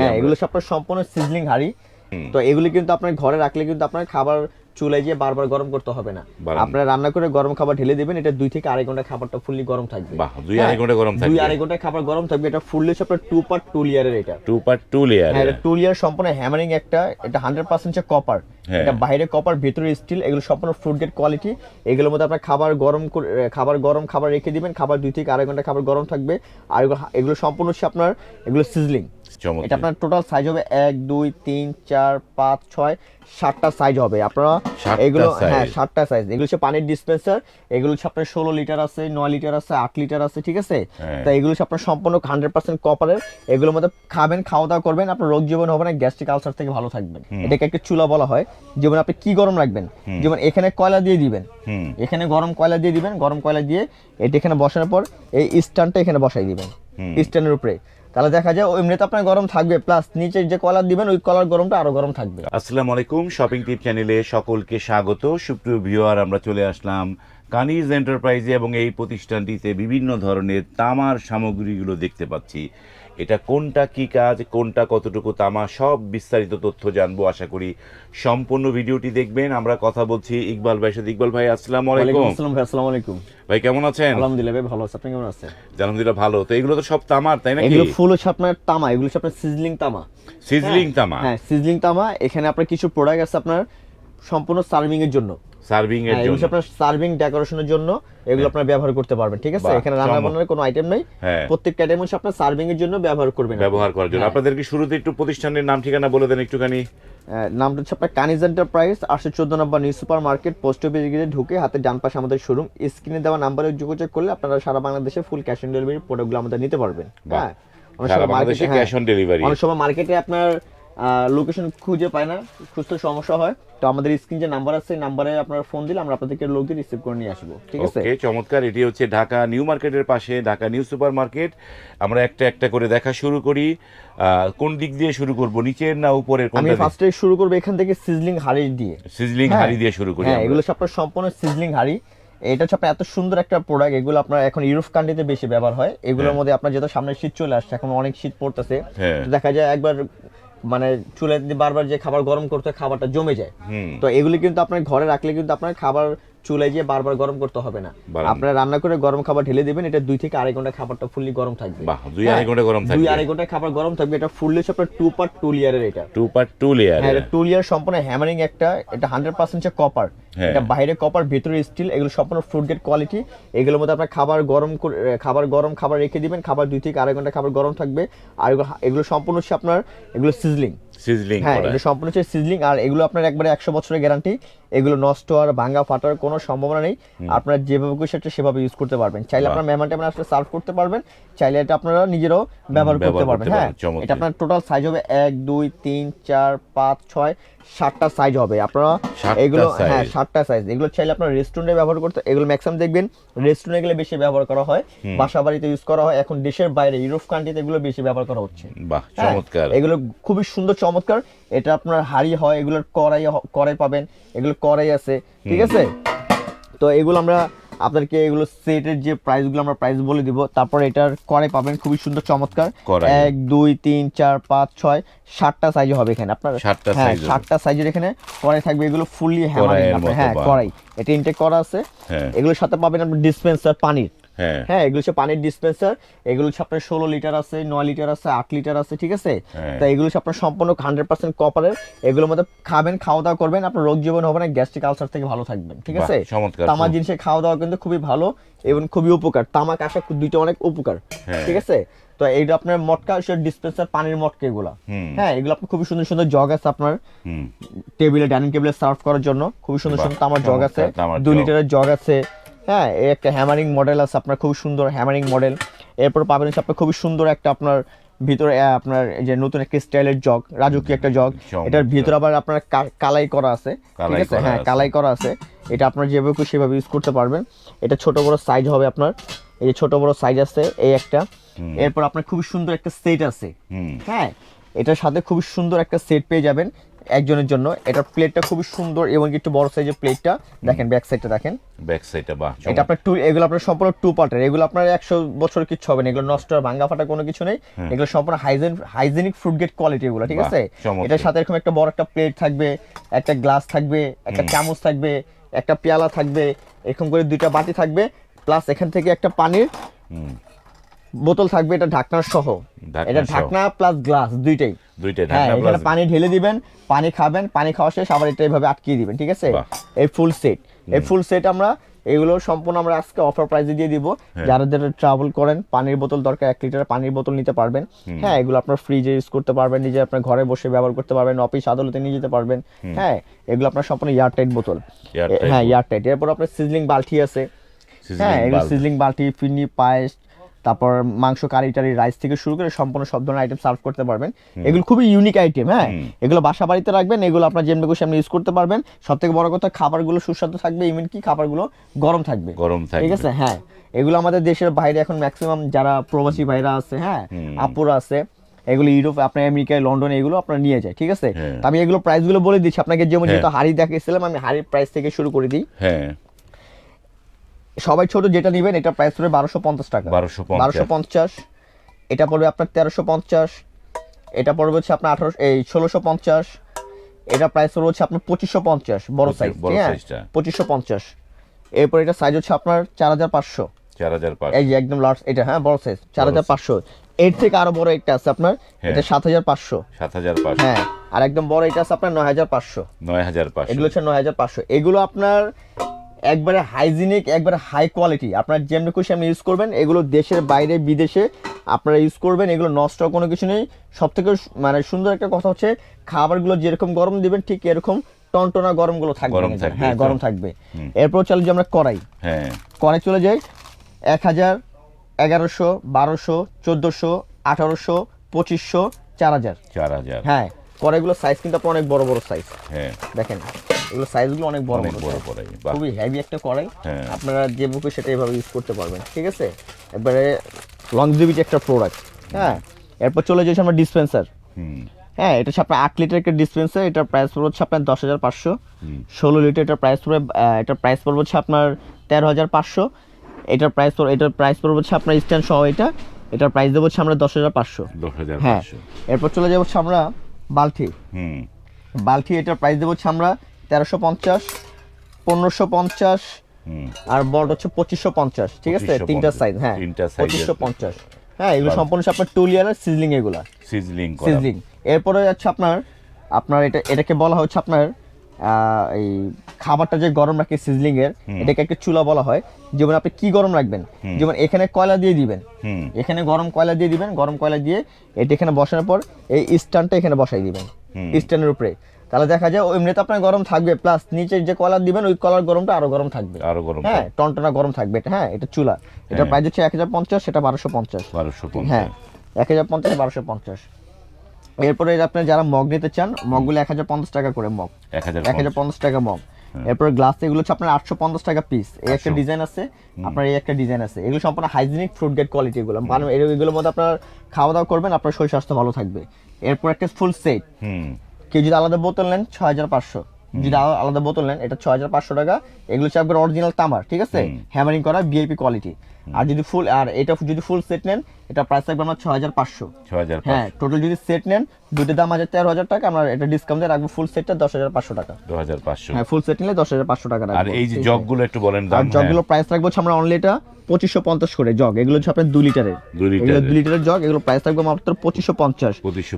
হ্যাঁ এগুলো সব সম্পূর্ণ সিজলিং হাড়ি। তো এগুলি কিন্তু আপনার ঘরে রাখলে কিন্তু আপনার খাবার চুলায় গিয়ে বারবার গরম করতে হবে না। আপনার রান্না করে গরম খাবার ঢেলে দিবেন এটা দুই থেকে আড়াই ঘণ্টা খাবারটা ফুললি গরম থাকবে। দুই হ্যাঁ, আড়াই ঘণ্টা গরম দুই থাকবে। আড়াই ঘণ্টা খাবার গরম থাকবে এটা ফুললি আপনার টু পার্ট টু লিয়ারের এটা। টু পার্ট টু লেয়ার হ্যাঁ এটা টু লিয়ার সম্পূর্ণ হ্যামারিং একটা এটা হান্ড্রেড পার্সেন্ট কপার। এটা বাইরে কপার ভিতরে স্টিল এগুলো সম্পূর্ণ ফ্রুট গেট কোয়ালিটি এগুলোর মধ্যে আপনার খাবার গরম খাবার গরম খাবার রেখে দিবেন খাবার দুই থেকে আড়াই ঘণ্টা খাবার গরম থাকবে। আর এগুলো সম্পূর্ণ হচ্ছে আপনার এগুলো সিজলিং এটা আপনার টোটাল সাইজ হবে এক দুই তিন চার পাঁচ ছয় সাতটা সাইজ হবে। আপনারা এগুলো। হ্যাঁ সাতটা সাইজ এগুলো হচ্ছে পানির ডিসপেন্সার এগুলো হচ্ছে আপনার ষোলো লিটার আছে নয় লিটার আছে আট লিটার আছে ঠিক আছে? হ্যাঁ। তো এগুলো হচ্ছে আপনার সম্পূর্ণ হান্ড্রেড পার্সেন্ট কপারের এগুলোর মধ্যে খাবেন খাওয়া দাওয়া করবেন আপনার রোগ জীবন হবে না গ্যাস্ট্রিক আলসার থেকে ভালো থাকবেন। এটাকে একটা চুলা বলা হয়। যেমন আপনি কি গরম রাখবেন? যেমন এখানে কয়লা দিয়ে দিবেন? এখানে গরম কয়লা দিয়ে দিবেন গরম কয়লা দিয়ে এটা এখানে বসানোর পর এই স্ট্যান্ডটা এখানে বসাই দিবেন। স্ট্যান্ডের উপরে। তাহলে দেখা যায় এমনিতে আপনার গরম থাকবে প্লাস নিচে যে কলার দিবেন, ওই কলার গরমটা আরও গরম থাকবে। আসসালামু আলাইকুম শপিং টিপ চ্যানেলে সকলকে স্বাগত। সুপ্রিয় ভিউয়ার, আমরা চলে আসলাম কানিজ এন্টারপ্রাইজে এবং এই প্রতিষ্ঠানটিতে বিভিন্ন ধরনের তামার সামগ্রীগুলো দেখতে পাচ্ছি। এটা কোনটা কি কাজ কোনটা কতটুকু তামা সব বিস্তারিত তথ্য জানব আশা করি সম্পূর্ণ ভিডিওটি দেখবেন। আমরা কথা বলছি ইকবাল ভাইয়ের সাথে। ইকবাল ভাই আসসালামু আলাইকুম। আসসালাম ভাই আসসালামু আলাইকুম। ভাই কেমন আছেন? আলহামদুলিল্লাহ ভাই ভালো আছে। আপনি কেমন আছেন? আলহামদুলিল্লাহ ভালো। তো এগুলো তো সব তামার তাই নাকি? এগুলো ফুল হচ্ছে আপনার তামা এগুলো হচ্ছে আপনার সিজলিং তামা। সিজলিং তামা? হ্যাঁ সিজলিং তামা। এখানে আপনার কিছু প্রোডাক্ট আছে আপনার সম্পূর্ণ সার্ভিং এর জন্য। সার্ভিং এর হ্যাঁ জন্য। আপনার সার্ভিং ডেকোরেশনের জন্য এগুলো আপনার ব্যবহার করতে পারবেন ঠিক আছে? এখানে রান্না। বান্নার কোনো আইটেম নেই। হ্যাঁ। প্রত্যেকটা আইটেম হচ্ছে আপনার সার্ভিং এর জন্য ব্যবহার করবেন ব্যবহার করার জন্য। হ্যাঁ। আপনাদেরকে শুরুতে একটু প্রতিষ্ঠানের নাম ঠিকানা বলে দেন একটুখানি। নামটা হচ্ছে আপনার কানিজ এন্টারপ্রাইজ আটশো চোদ্দ number new super market post office গিয়ে ঢুকে হাতে ডান পাশে আমাদের শোরুম স্ক্রিনে দেওয়া নাম্বারে যোগাযোগ করলে আপনারা সারা বাংলাদেশে ফুল ক্যাশ অন ডেলিভারি প্রোডাক্টগুলো আমাদের নিতে পারবেন। হ্যাঁ? অনেক সময় মার্কেটে ক্যাশ অন ডেলিভারি অনেক সময় মার্কেটে আপনার লোকেশন খুঁজে পায় না খুঁজতে সমস্যা হয়। তো আমাদের স্ক্রিন যে নাম্বার আছে নাম্বারে আপনারা ফোন দিলে আমরা আপনাদেরকে লোক দিয়ে রিসিভ করে নিয়ে আসব ঠিক আছে? ওকে চমৎকার। এটি হচ্ছে ঢাকা নিউ মার্কেটের পাশে ঢাকা নিউ সুপার মার্কেট আমরা একটা একটা করে দেখা শুরু করি। কোন দিক দিয়ে শুরু করব নিচের না উপরের আমি কোনটা ফার্স্টে শুরু করব এখান থেকে সিজলিং হাড়ি দিয়ে। সিজলিং হ্যাঁ। হাড়ি দিয়ে শুরু করি হ্যাঁ এগুলো আপনার সম্পূর্ণ সিজলিং হাড়ি। এটা হচ্ছে এত সুন্দর একটা প্রোডাক্ট এগুলো আপনার এখন ইউরোপ কান্ট্রিতে বেশি ব্যবহার হয়। এগুলোর হ্যাঁ। মধ্যে আপনার যেহেতু সামনে শীত চলে আসছে এখন অনেক শীত পড়তেছে। হ্যাঁ। দেখা যায় একবার মানে চুলে বারবার যে খাবার গরম করতে খাবারটা জমে যায়। তো এগুলি কিন্তু আপনার ঘরে রাখলে কিন্তু আপনার খাবার চুলায় গিয়ে বারবার গরম করতে হবে না। আপনার রান্না করে গরম খাবার ঢেলে দিবেন এটা দুই থেকে আড়াই ঘণ্টা খাবারটা ফুললি গরম থাকবে। বাহ দুই আড়াই ঘণ্টা গরম দুই থাকবে। আড়াই ঘণ্টা খাবার গরম থাকবে এটা ফুললি হচ্ছে আপনার টু পার্ট টু লিয়ারের এটা। টু পার্ট টু লেয়ার হ্যাঁ এটা টু লিয়ার সম্পূর্ণ হ্যামারিং একটা এটা হান্ড্রেড পার্সেন্ট কপার হ্যাঁ। এটা বাইরে কপার ভিতরে স্টিল এগুলো সম্পূর্ণ ফ্রুট গেট কোয়ালিটি এগুলোর মধ্যে আপনার খাবার গরম করে খাবার গরম খাবার রেখে দিবেন খাবার দুই থেকে আড়াই ঘণ্টা খাবার গরম থাকবে। আর এগুলো- এগুলো সম্পূর্ণ হচ্ছে আপনার এগুলো সিজলিং সিজলিং হ্যাঁ এগুলো সম্পূর্ণ হচ্ছে সিজলিং আর এগুলো আপনার একবারে একশো বছরের গ্যারান্টি এগুলো নষ্ট আর ভাঙা ফাটার কোনো সম্ভাবনা নেই। আপনারা যেভাবে খুশি সেভাবে ইউজ করতে পারবেন। চাইলে আপনার মেহমান টেমন আসলে সার্ভ করতে পারবেন। চাইলে এটা আপনারা নিজেরাও ব্যবহার করতে পারবেন। হ্যাঁ এটা আপনার টোটাল সাইজ হবে এক দুই তিন চার পাঁচ ছয় সাতটা সাইজ হবে। আপনারা এগুলো হ্যাঁ সাতটা সাইজ এগুলো চাইলে আপনার রেস্টুরেন্টে ব্যবহার করতে এগুলো ম্যাক্সিমাম দেখবেন রেস্টুরেন্টে গেলে বেশি ব্যবহার করা হয়। বাসা বাড়িতে ইউজ করা হয়। এখন দেশের বাইরে ইউরোপ কান্ট্রিতে এগুলো বেশি ব্যবহার করা হচ্ছে। বাহ হ্যাঁ, চমৎকার। এগুলো খুবই সুন্দর চমৎকার। এটা আপনার হাড়ি হয় এগুলোর কড়াই হ- কড়াই পাবেন এগুলো কড়াই আছে ঠিক আছে? তো এগুলো আমরা আপনাদেরকে এগুলো সেটের যে প্রাইসগুলো আমরা প্রাইস বলে দিব তারপর এটার কড়াই পাবেন খুবই সুন্দর চমৎকার। এক দুই তিন চার পাঁচ ছয় সাতটা সাইজ হবে এখানে আপনার। সাতটা হ্যাঁ সাতটা সাইজের এখানে কড়াই থাকবে এগুলো ফুললি হ্যামারিং হ্যাঁ কড়াই। এটা ইনটেক করা আছে। হ্যাঁ। এগুলোর সাথে পাবেন আপনি ডিসপেন্সার পানির। হ্যাঁ। হ্যাঁ এগুলো হচ্ছে পানির ডিসপেন্সার এগুলো হচ্ছে আপনার ষোলো লিটার আছে নয় লিটার আছে আট লিটার আছে ঠিক আছে? হ্যাঁ। তো এগুলো হচ্ছে আপনার সম্পূর্ণ হান্ড্রেড পার্সেন্ট কপারের এগুলোর মধ্যে খাবেন খাওয়া দাওয়া করবেন আপনার রোগ জীবন হবে না গ্যাস্ট্রিক আলসার থেকে ভালো থাকবেন ঠিক আছে। তামাক জিনিসে খাওয়া দাওয়া কিন্তু খুবই ভালো এবং খুবই উপকার। তামাক আসা দুইটা অনেক উপকার হ্যাঁ। ঠিক আছে? তো এইটা আপনার মটকা ডিসপেন্সার পানির মটকা এগুলো। হ্যাঁ এগুলো আপনার খুবই সুন্দর সুন্দর জগ আছে আপনার। টেবিলে ডাইনিং টেবিলে সার্ভ করার জন্য। খুবই সুন্দর সুন্দর তামার জগ আছে। দুই লিটারের জগ আছে। হ্যাঁ এই একটা হ্যামারিং মডেল আছে আপনার খুবই সুন্দর হ্যামারিং মডেল এরপর পাবেন হচ্ছে আপনার খুবই সুন্দর একটা আপনার ভিতরে আপনার যে নতুন একটা স্টাইলের জগ রাজকীয় একটা জগ এটার ভিতরে আবার আপনার কালাই করা আছে ঠিক আছে? হ্যাঁ কালাই করা আছে। এটা আপনার যেভাবে খুশি সেভাবে ইউজ করতে পারবেন। এটা ছোট বড় সাইজ হবে আপনার। এই যে ছোট বড় সাইজ আছে এই একটা। এরপর আপনার খুবই সুন্দর একটা সেট আছে। হ্যাঁ এটার সাথে খুবই সুন্দর একটা সেট পেয়ে যাবেন। একজনের জন্য। এটা প্লেটটা খুবই সুন্দর এবং একটু বড় সাইজের প্লেটটা দেখেন ব্যাক সাইডটা দেখেন। ব্যাক সাইডটা বাহ এটা আপনার টু এগুলো আপনার সম্পূর্ণ টু পার্টের এগুলো আপনার একশো বছর কিছু হবে না। এগুলো নষ্ট আর ভাঙ্গা ফাটা কোনো কিছু নেই। এগুলো সম্পূর্ণ hygiene hygienic fruit get quality এগুলো ঠিক আছে। এটার সাথে এরকম একটা বড় একটা প্লেট থাকবে একটা গ্লাস থাকবে একটা চামচ থাকবে একটা পেয়ালা থাকবে এরকম করে দুইটা বাটি থাকবে প্লাস এখান থেকে একটা পানির বোতল থাকবে এটা ঢাকনার সহ। ঢাকনা এটা ঢাকনা প্লাস গ্লাস দুইটাই। দুইটা হ্যাঁ ঢাকনা এখানে পানি ঢেলে দিবেন পানি খাবেন পানি খাওয়া শেষ আবার এটা এইভাবে আটকিয়ে দিবেন ঠিক আছে? এই ফুল সেট এই ফুল সেট আমরা এগুলো সম্পূর্ণ আমরা আজকে অফার প্রাইসে দিয়ে দিব। হ্যাঁ। যারা যারা ট্রাভেল করেন পানির বোতল দরকার এক লিটার পানির বোতল নিতে পারবেন। হ্যাঁ এগুলো আপনার ফ্রিজে ইউজ করতে পারবেন নিজে আপনার ঘরে বসে ব্যবহার করতে পারবেন অফিস আদালতে নিয়ে যেতে পারবেন। হ্যাঁ এগুলো আপনার সম্পূর্ণ এয়ার টাইট বোতল হ্যাঁ বোতল। এয়ার টাইট এরপর আপনার সিজলিং বালতি আছে। হ্যাঁ এগুলো সিজলিং বালতি ফিনি পায়েস তারপর মাংস কারি টারি রাইস থেকে শুরু করে সম্পূর্ণ সব ধরনের আইটেম সার্ভ করতে পারবেন। এগুলো খুবই ইউনিক আইটেম হ্যাঁ? এগুলো বাসা বাড়িতে রাখবেন এগুলো আপনার যেমনি খুশি আপনি ইউজ করতে পারবেন। সব থেকে বড় কথা খাবারগুলো সুস্বাদু থাকবে ইভেন কি খাবারগুলো গরম থাকবে। গরম থাকবে। ঠিক আছে? হ্যাঁ। এগুলো আমাদের দেশের বাইরে এখন ম্যাক্সিমাম যারা প্রবাসী ভাইরা আছে হ্যাঁ আপুরা আছে এগুলো ইউরোপ আপনার আমেরিকায় লন্ডনে এগুলো আপনার নিয়ে যায় ঠিক আছে? হ্যাঁ। আমি এগুলো প্রাইসগুলো বলে দিচ্ছি আপনাকে যেমন হ্যাঁ। যেহেতু হাড়ি দেখিয়েছিলাম আমি হাড়ির প্রাইস থেকে শুরু করে দিই। হ্যাঁ। সবাই ছোট যেটা নেবেন এটা প্রাইস পড়বে বারোশো পঞ্চাশ টাকা। 1250 বারোশো পঞ্চাশ এটা পড়বে আপনার তেরোশো পঞ্চাশ এটা পড়বে হচ্ছে আপনার আঠারোশো এই ষোলোশো পঞ্চাশ এটা প্রাইস পড়বে হচ্ছে আপনার পঁচিশশো পঞ্চাশ বড় সাইজ সাইজটা। পঁচিশশো পঞ্চাশ। এরপর এটা সাইজ হচ্ছে আপনার চার হাজার পাঁচশো। চার হাজার এই যে একদম লার্জ এটা হ্যাঁ বড় সাইজ চার হাজার পাঁচশো। এর থেকে আরও বড় একটা আছে আপনার হ্যাঁ। এটা সাত হাজার পাঁচশো। সাত হাজার পাঁচ হ্যাঁ আর একদম বড় এটা আছে আপনার নয় হাজার পাঁচশো। নয় হাজার পাঁচ এগুলো হচ্ছে নয় হাজার পাঁচশো। এগুলো আপনার একবারে হাইজিনিক একবারে হাই কোয়ালিটি আপনার যেমনি খুশি আপনি ইউজ করবেন এগুলো দেশের বাইরে বিদেশে আপনারা ইউজ করবেন এগুলো নষ্ট কোনো কিছু নেই। সব থেকে মানে সুন্দর একটা কথা হচ্ছে খাবারগুলো যেরকম গরম দিবেন ঠিক এরকম টনটনা গরমগুলো থাকবে হ্যাঁ গরম থাকবে। এরপর চলে যে আমরা কড়াই। হ্যাঁ। কড়াই চলে যাই এক হাজার এগারোশো বারোশো চোদ্দোশো আঠারোশো পঁচিশশো চার হাজার। চার হাজার। হ্যাঁ কড়াইগুলো সাইজ কিন্তু আপনার অনেক বড় বড় সাইজ হ্যাঁ। দেখেন। এগুলো সাইজগুলো অনেক বড় অনেক বড় কড়াই খুবই হেভি একটা কড়াই। হ্যাঁ। আপনারা যে বুকে সেটা এভাবে ইউজ করতে পারবেন ঠিক আছে? একবারে লংজিভিটি একটা প্রোডাক্ট হ্যাঁ? এরপর চলে যাচ্ছে আমরা ডিসপেন্সার হ্যাঁ এটা আপনার আট লিটার একটা ডিসপেন্সার এটার প্রাইস পড়বে হচ্ছে আপনার দশ হাজার পাঁচশো। ষোলো লিটার এটার প্রাইস পড়বে এটার প্রাইস পড়বে হচ্ছে আপনার তেরো হাজার পাঁচশো। এটার প্রাইস এটার প্রাইস পড়বে হচ্ছে আপনার স্ট্যান্ড সহ এটা এটার প্রাইস দেবো হচ্ছে আমরা দশ হাজার পাঁচশো। হ্যাঁ এরপর চলে যাব হচ্ছে আমরা বালতি। হুম। বালতি এটার প্রাইস দেবো হচ্ছে আমরা তেরোশো পঞ্চাশ পনেরোশো পঞ্চাশ আর বড় হচ্ছে পঁচিশশো পঞ্চাশ ঠিক আছে? তিনটা সাইজ হ্যাঁ। পঁচিশশো পঞ্চাশ। হ্যাঁ এগুলো সম্পূর্ণ হচ্ছে আপনার আর সিজলিং এগুলা। সিজলিং সিজলিং এরপরে যাচ্ছে আপনার আপনার এটা এটাকে বলা হচ্ছে আপনার এই খাবারটা যে গরম রাখে সিজলিং এর এটাকে একটা চুলা বলা হয়। যেমন আপনি কি গরম রাখবেন? যেমন এখানে কয়লা দিয়ে দিবেন। এখানে গরম কয়লা দিয়ে দিবেন। গরম কয়লা দিয়ে এটা এখানে বসানোর পর এই স্ট্যান্ডটা এখানে বসাই দিবেন। স্ট্যান্ডের উপরে। তাহলে দেখা যায় এমনিতে আপনার গরম থাকবে প্লাস নিচে যে কলার দিবেন ওই কলার গরমটা আরও গরম থাকবে। আরও গরম হ্যাঁ টনটনা গরম থাকবে এটা হ্যাঁ এটা চুলা। এটা হ্যাঁ। প্রাইস হচ্ছে এক হাজার পঞ্চাশ সেটা বারোশো পঞ্চাশ। বারোশো হ্যাঁ এক হাজার পঞ্চাশ বারোশো পঞ্চাশ। এরপরে আপনি যারা মগ নিতে চান মগগুলো এক হাজার পঞ্চাশ টাকা করে মগ। এক হাজার পঞ্চাশ। টাকা মগ। এরপরে গ্লাস এগুলো হচ্ছে আপনার আটশো পঞ্চাশ টাকা পিস এই একটা ডিজাইন আছে আপনার এই একটা ডিজাইন আছে। এগুলো সম্পূর্ণ হাইজিনিক ফ্রুট গেট কোয়ালিটি এগুলো। মানে এগুলোর মধ্যে আপনার খাওয়া দাওয়া করবেন আপনার শরীর স্বাস্থ্য ভালো থাকবে। এরপর একটা ফুল সেট হুম। কেউ যদি আলাদা বোতল নেন ছয় হাজার পাঁচশো যদি আলাদা বোতল নেন এটা ছয় হাজার পাঁচশো টাকা। এগুলো হচ্ছে আপনার অরিজিনাল তামার ঠিক আছে? হ্যামারিং করা বিআইপি কোয়ালিটি আর যদি ফুল আর এটা যদি ফুল সেট নেন এটা প্রাইস থাকবে আমার ছ হাজার পাঁচশো। হ্যাঁ টোটাল যদি সেট নেন দুটো দাম আছে তেরো হাজার টাকা আমরা এটা ডিসকাউন্ট দিয়ে রাখব ফুল সেটটা দশ হাজার পাঁচশো টাকা। দু হাজার পাঁচশো। হ্যাঁ ফুল সেট নিলে দশ হাজার পাঁচশো টাকা আর এই যে? জগগুলো একটু বলেন আর দাম হ্যাঁ। জগগুলো প্রাইস রাখব হচ্ছে আমরা অনলি এটা পঁচিশশো পঞ্চাশ করে জগ এগুলো হচ্ছে আপনার লিটারের। দুই এগুলো লিটারের। দু লিটারের জগ এগুলো প্রাইস থাকবে মাত্র পঁচিশশো পঞ্চাশ।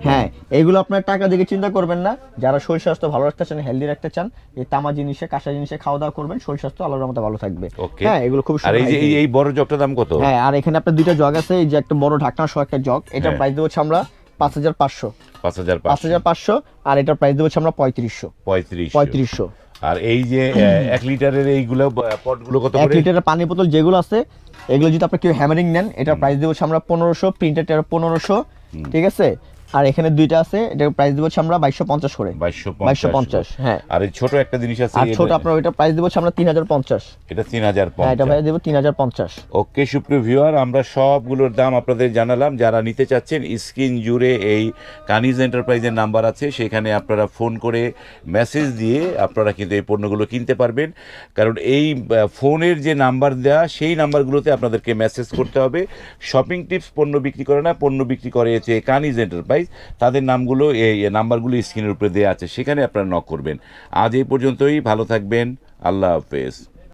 হ্যাঁ এগুলো আপনার টাকা দিকে চিন্তা করবেন না যারা শরীর স্বাস্থ্য ভালো রাখতে চান হেলদি রাখতে চান এই তামা জিনিসে কাঁসা জিনিসে খাওয়া দাওয়া করবেন শরীর স্বাস্থ্য আল্লাহর মতো ভালো থাকবে। হ্যাঁ এগুলো খুব এই যে এই- বড় জগটার দাম কত? হ্যাঁ আর এখানে আপনার দুইটা জগ আছে এই যে একটা বড় ঢাকনা সহ একটা জগ। এটার হ্যাঁ। প্রাইস দেবো আমরা পাঁচ হাজার পাঁচশো। পাঁচ হাজার পাঁচ হাজার পাঁচশো আর এটার প্রাইস দেবো আমরা পঁয়ত্রিশশো। পঁয়ত্রিশ পঁয়ত্রিশশো। আর এই যে আহ, এক লিটারের এইগুলো পটগুলো কত এক লিটারের পানি বোতল যেগুলো আছে এগুলো যদি আপনি কেউ হ্যামারিং নেন এটার প্রাইস দেবো আমরা পনেরোশো প্রিন্টার পনেরোশো ঠিক আছে? আর এখানে দুইটা আছে এটার প্রাইস দিব হচ্ছে আমরা বাইশশো পঞ্চাশ করে। বাইশশো বাইশশো পঞ্চাশ হ্যাঁ। আর এই ছোট একটা জিনিস আছে আর ছোট এটা- আপনার ওইটা প্রাইস দিব হচ্ছে আমরা তিন হাজার পঞ্চাশ। এটা তিন হাজার হ্যাঁ এটা ভাই দেবো তিন হাজার পঞ্চাশ। ওকে সুপ্রিয় ভিউয়ার আমরা সবগুলোর দাম আপনাদের জানালাম। যারা নিতে চাচ্ছেন স্ক্রিন জুড়ে এই কানিজ এন্টারপ্রাইজের নাম্বার আছে সেখানে আপনারা ফোন করে মেসেজ দিয়ে আপনারা কিন্তু এই পণ্যগুলো কিনতে পারবেন। কারণ এই ফোনের যে নাম্বার দেওয়া সেই নাম্বারগুলোতে আপনাদেরকে মেসেজ করতে হবে। শপিং টিপস পণ্য বিক্রি করে না পণ্য বিক্রি করে কানিজ এন্টারপ্রাইজ তাদের নামগুলো, এই নাম্বারগুলো স্ক্রিনের উপরে দেওয়া আছে, সেখানে আপনারা নক করবেন। আজ এই পর্যন্তই, ভালো থাকবেন, আল্লাহ হাফেজ।